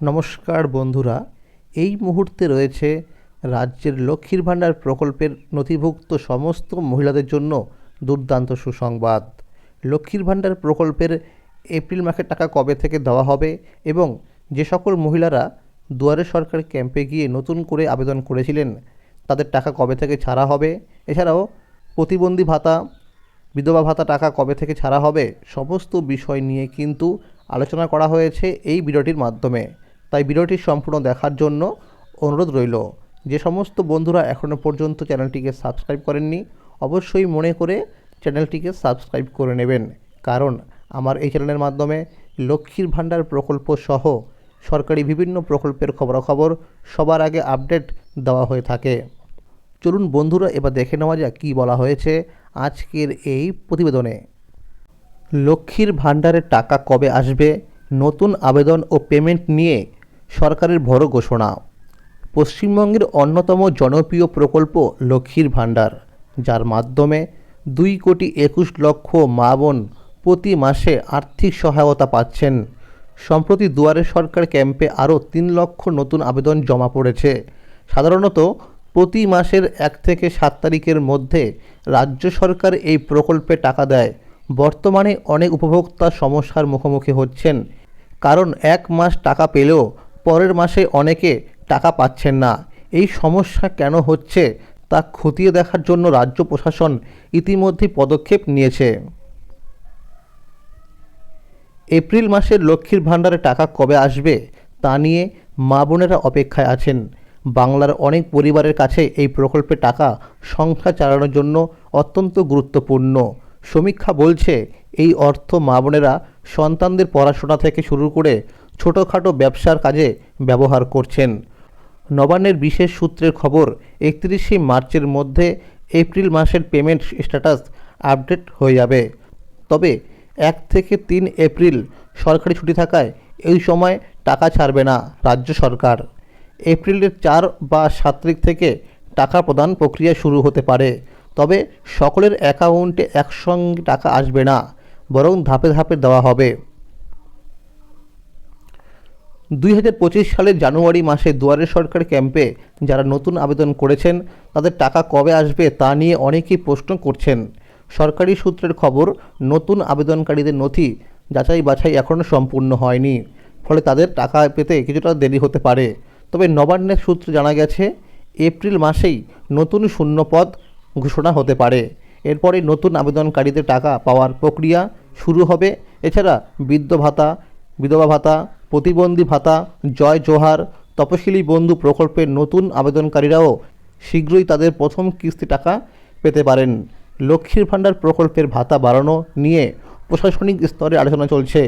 নমস্কার বন্ধুরা, এই মুহূর্তে রয়েছে রাজ্যের লক্ষ্মীর ভাণ্ডার প্রকল্পের নথিভুক্ত সমস্ত মহিলাদের জন্য দুর্দান্ত সুসংবাদ। লক্ষ্মীর ভাণ্ডার প্রকল্পের এপ্রিল মাসের টাকা কবে থেকে দেওয়া হবে এবং যে সকল মহিলারা দুয়ারে সরকার ক্যাম্পে গিয়ে নতুন করে আবেদন করেছিলেন, তাদের টাকা কবে থেকে ছাড়া হবে? এছাড়াও প্রতিবন্ধী ভাতা, বিধবা ভাতা টাকা কবে থেকে ছাড়া হবে? সমস্ত বিষয় নিয়ে কিন্তু আলোচনা করা হয়েছে এই ভিডিওটির মাধ্যমে। তাই ভিডিওটি সম্পূর্ণ দেখার জন্য অনুরোধ রইল। যে সমস্ত বন্ধুরা এখনও পর্যন্ত চ্যানেলটিকে সাবস্ক্রাইব করেননি, অবশ্যই মনে করে চ্যানেলটিকে সাবস্ক্রাইব করে নেবেন। কারণ আমার এই চ্যানেলের মাধ্যমে লক্ষ্মীর ভাণ্ডার প্রকল্প সহ সরকারি বিভিন্ন প্রকল্পের খবরাখবর সবার আগে আপডেট দেওয়া হয়ে থাকে। চলুন বন্ধুরা এবার দেখে নেওয়া যাক কী বলা হয়েছে আজকের এই প্রতিবেদনে। লক্ষ্মীর ভাণ্ডারের টাকা কবে আসবে? নতুন আবেদন ও পেমেন্ট নিয়ে সরকারের বড় ঘোষণা। পশ্চিমবঙ্গের অন্যতম জনপ্রিয় প্রকল্প লক্ষ্মীর ভাণ্ডার, যার মাধ্যমে দুই কোটি একুশ লক্ষ মা বোন প্রতি মাসে আর্থিক সহায়তা পাচ্ছেন। সম্প্রতি দুয়ারে সরকার ক্যাম্পে আরও তিন লক্ষ নতুন আবেদন জমা পড়েছে। সাধারণত প্রতি মাসের এক থেকে সাত তারিখের মধ্যে রাজ্য সরকার এই প্রকল্পে টাকা দেয়। বর্তমানে অনেক উপভোক্তা সমস্যার মুখোমুখি হচ্ছেন। কারণ এক মাস টাকা পেলেও পরের মাসে অনেকে টাকা পাচ্ছেন না। এই সমস্যা কেন হচ্ছে তা খতিয়ে দেখার জন্য রাজ্য প্রশাসন ইতিমধ্যেই পদক্ষেপ নিয়েছে। এপ্রিল মাসের লক্ষ্মীর ভাণ্ডারে টাকা কবে আসবে তা নিয়ে মা বোনেরা অপেক্ষায় আছেন। বাংলার অনেক পরিবারের কাছে এই প্রকল্পের টাকা সংখ্যা চালানোর জন্য অত্যন্ত গুরুত্বপূর্ণ। সমীক্ষা বলছে, এই অর্থ মা বোনেরা সন্তানদের পড়াশোনা থেকে শুরু করে ছোটোখাটো ব্যবসার কাজে ব্যবহার করছেন। নবান্নের বিশেষ সূত্রের খবর, একত্রিশে মার্চের মধ্যে এপ্রিল মাসের পেমেন্ট স্ট্যাটাস আপডেট হয়ে যাবে। তবে এক থেকে তিন এপ্রিল সরকারি ছুটি থাকায় এই সময় টাকা ছাড়বে না রাজ্য সরকার। এপ্রিলের চার বা সাত তারিখ থেকে টাকা প্রদান প্রক্রিয়া শুরু হতে পারে। তবে সকলের অ্যাকাউন্টে একসঙ্গে টাকা আসবে না, বরং ধাপে ধাপে দেওয়া হবে। দুই হাজার পঁচিশ সালের জানুয়ারি মাসে দুয়ারে সরকার ক্যাম্পে যারা নতুন আবেদন করেছেন, তাদের টাকা কবে আসবে তা নিয়ে অনেকেই প্রশ্ন করছেন। সরকারি সূত্রের খবর, নতুন আবেদনকারীদের নথি যাচাই বাছাই এখনও সম্পূর্ণ হয়নি। ফলে তাদের টাকা পেতে কিছুটা দেরি হতে পারে। তবে নবান্নের সূত্রে জানা গেছে, এপ্রিল মাসেই নতুন শূন্যপদ ঘোষণা হতে পারে। এরপরে নতুন আবেদনকারীদের টাকা পাওয়ার প্রক্রিয়া শুরু হবে। এছাড়া বৃদ্ধ ভাতা, বিধবা ভাতা প্রতিবন্ধী ভাতা, জয় জোহার, তপশিলি বন্ধু প্রকল্পের নতুন আবেদনকারীরাও শীঘ্রই তাদের প্রথম কিস্তি টাকা পেতে পারেন। লক্ষ্মীর ভাণ্ডার প্রকল্পের ভাতা বাড়ানো নিয়ে প্রশাসনিক স্তরে আলোচনা চলছে।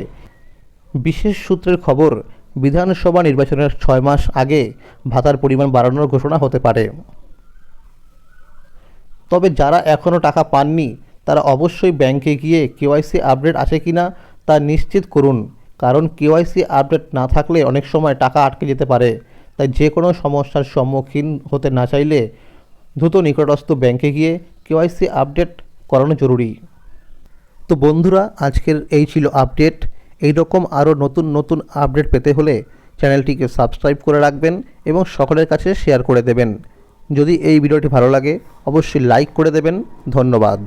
বিশেষ সূত্রের খবর, বিধানসভা নির্বাচনের ছয় মাস আগে ভাতার পরিমাণ বাড়ানোর ঘোষণা হতে পারে। তবে যারা এখনও টাকা পাননি, তারা অবশ্যই ব্যাংকে গিয়ে কেওয়াইসি আপডেট আছে কি না তা নিশ্চিত করুন। কারণ কেওয়াইসি আপডেট না থাকলে অনেক সময় টাকা আটকে যেতে পারে। তাই যে কোনো সমস্যার সম্মুখীন হতে না চাইলে দ্রুত নিকটস্থ ব্যাংকে গিয়ে কেওয়াইসি আপডেট করানো জরুরি। তো বন্ধুরা, আজকের এই ছিল আপডেট। এই রকম আরও নতুন নতুন আপডেট পেতে হলে চ্যানেলটিকে সাবস্ক্রাইব করে রাখবেন এবং সকলের কাছে শেয়ার করে দেবেন। যদি এই ভিডিওটি ভালো লাগে, অবশ্যই লাইক করে দেবেন। ধন্যবাদ।